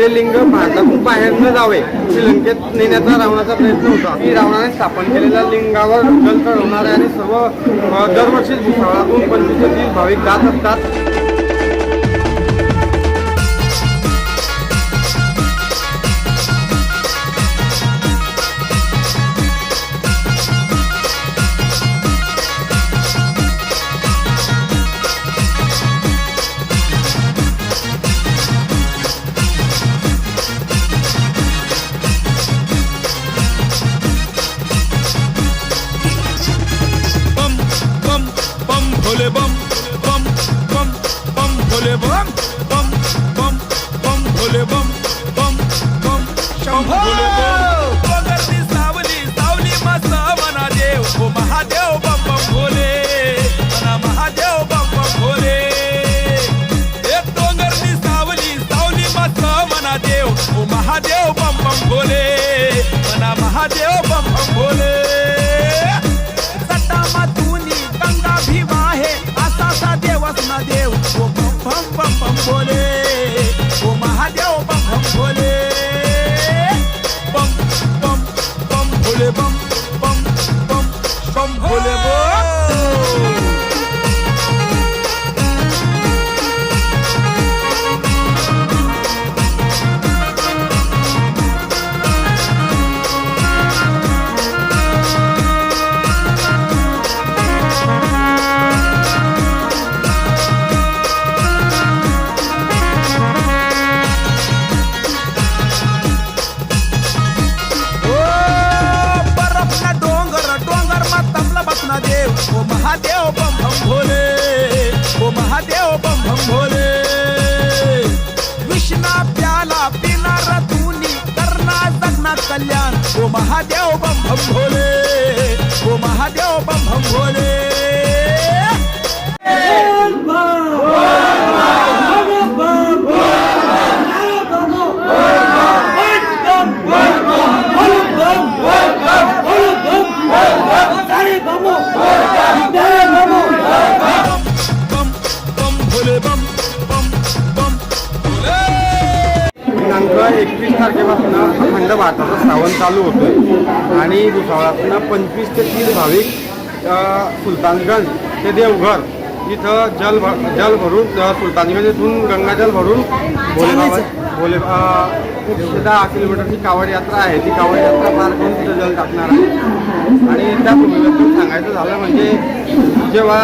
ते लिंग भारतातून बाहेर न जावे. श्रीलंकेत नेण्याचा रावणाचा प्रयत्न होता. की रावणाने स्थापन केलेल्या लिंगावर गल चढवणारे आणि सर्व दरवर्षी भुसावळातून पंचवीस भाविक जात असतात. महादेव बम बम भोले मना महादेव बम बम भोले सटामातुनी गंगा भीमा आहे असा सा देवच ना देव ओ बम बम बम बम भोले महादेव बम बम भोले ओ महादेव बम बम भोले. विष्णा प्याला पिनार तुनी करना जगना कल्याण ओ महादेव बम बम भोले. दिनांक एकवीस तारखेपासून अखंड भारताचं श्रावण चालू होतोय. आणि भुसावळातून पंचवीस ते तीस भाविक सुलतानगंज ते देवघर इथं जल भर जल भरून सुलतानगंज इथून गंगाजल भरून भोले बाबा भोले सुद्धा एकशे दहा किलोमीटरची कावड यात्रा आहे. ती कावड यात्रा पार करून तिथं जल टाकणार आहे. आणि त्या भूमीबद्दल सांगायचं झालं म्हणजे जेव्हा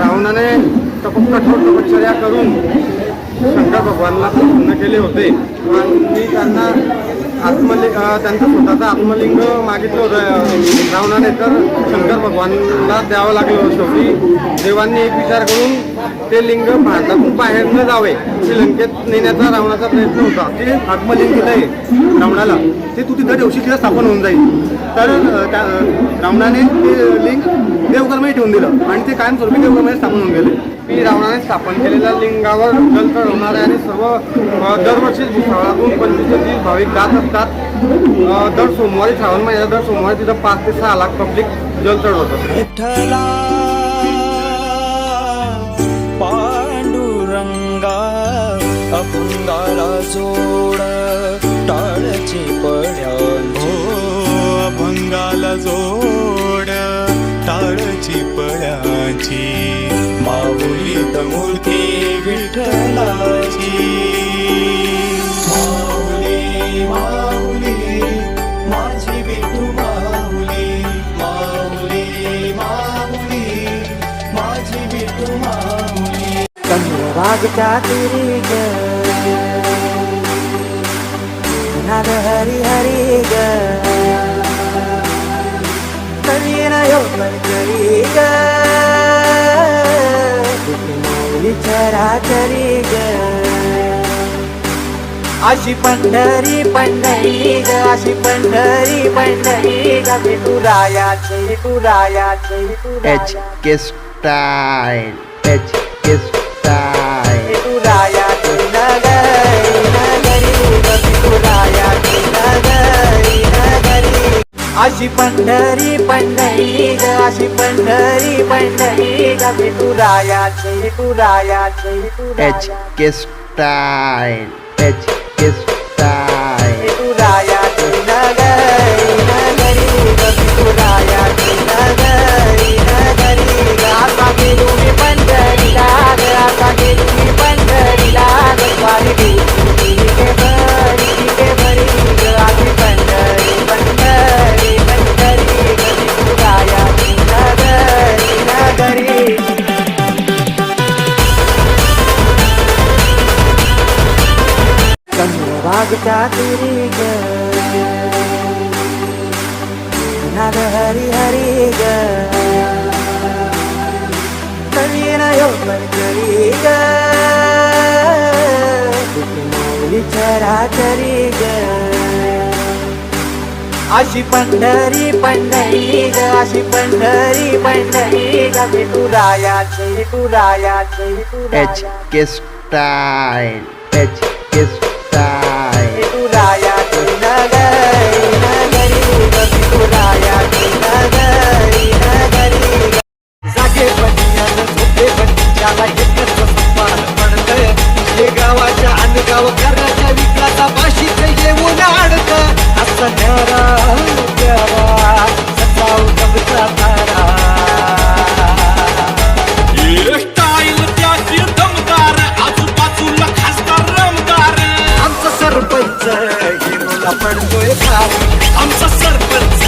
रावणाने तप कठोर तपश्चर्या करून शंकर भगवानला प्रसन्न केले होते. आणि त्यांना आत्मलिंग त्यांचं स्वतःचं आत्मलिंग मागितलं होतं रावणाने. तर शंकर भगवानला द्यावं लागलं शेवटी देवांनी एक विचार करून ते लिंग भारतातून बाहेर न जावे श्रीलंकेत नेण्याचा रावणाचा प्रयत्न होता. ते आत्मलिंग दिलं आहे रावणाला. ते तू तिथं ठेवशी तिथं स्थापन होऊन जाईल. तर त्या रावणाने ते लिंग देवघरमध्ये ठेवून दिलं आणि ते कायमस्वरूपी देवघरमध्ये स्थापन होऊन गेले. की रावणाने स्थापन केलेल्या लिंगावर जल चढवणारे आणि सर्व दरवर्षी भुसावळातून पंचवीस ते तीस भाविक जात असतात. दर सोमवारी श्रावण महिन्यात दर सोमवारी तिथं पाच ते सहा लाख पब्लिक जल चढवतात. जोड टाळची पड्या हो अभंगाला जोड टाळची पळ्याची माऊलीत मूर्ती विठ्ठलाची. माऊली माऊली माझी विठू माऊली. माऊली माऊली माझी विठू माऊली. चंद्रभागच्या तिरी ग नाद हरी हरी ग चरा यो मनकरी ग विचारा करी ग अशी पंढरी पंढरी ग अशी पंढरी पंढरी ग. विठुरायाची विठुरायाची H K style H K अशी पंढरी पंढरी ग अशी पंढरी पंढरी ग. विठुरायाची विठुरायाची H K style H K style विठुरायाची नगरी नगरी ग चंद्रभागच्या तुरी ग नाग हरी हरी ग नवीन यो मनकरी ग विचारा करी ग अशी पंढरी पंढरी ग अशी पंढरी पंढरी ग। विठुरायाची विठुरायाची H K style H K style बनियाला एकच सन्मान पडतंय. हे गावाच्या अनगाव करण्याच्या विकासा पाशीच येऊन अडक. असं न्यारा प्यारा सचाव कविता तारा. स्टाईल त्याची दमदार आजूबाजूला खासदार रमदार. आमचा सरपंच हिरोला पडतोय भारी आमचा सरपंच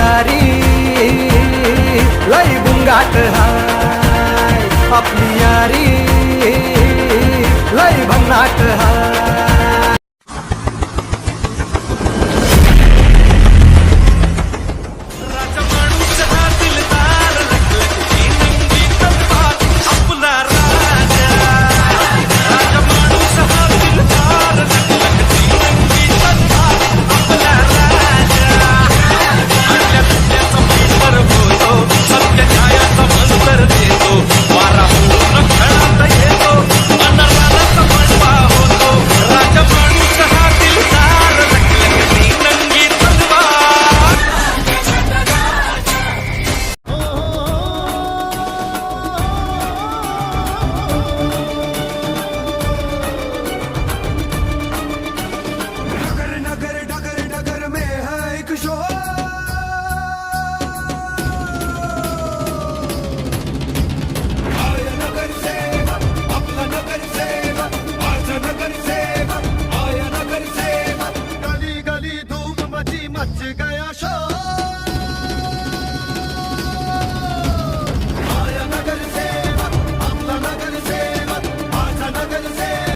হায় আপনি আরি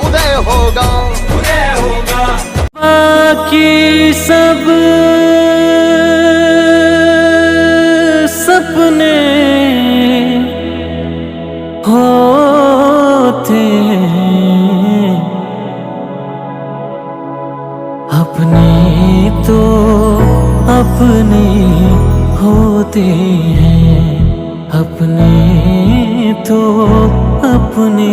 उदय होगा। उदय होगा। बाकी सब सपने होते हैं। अपने तो अपने होते हैं। अपने तो अपने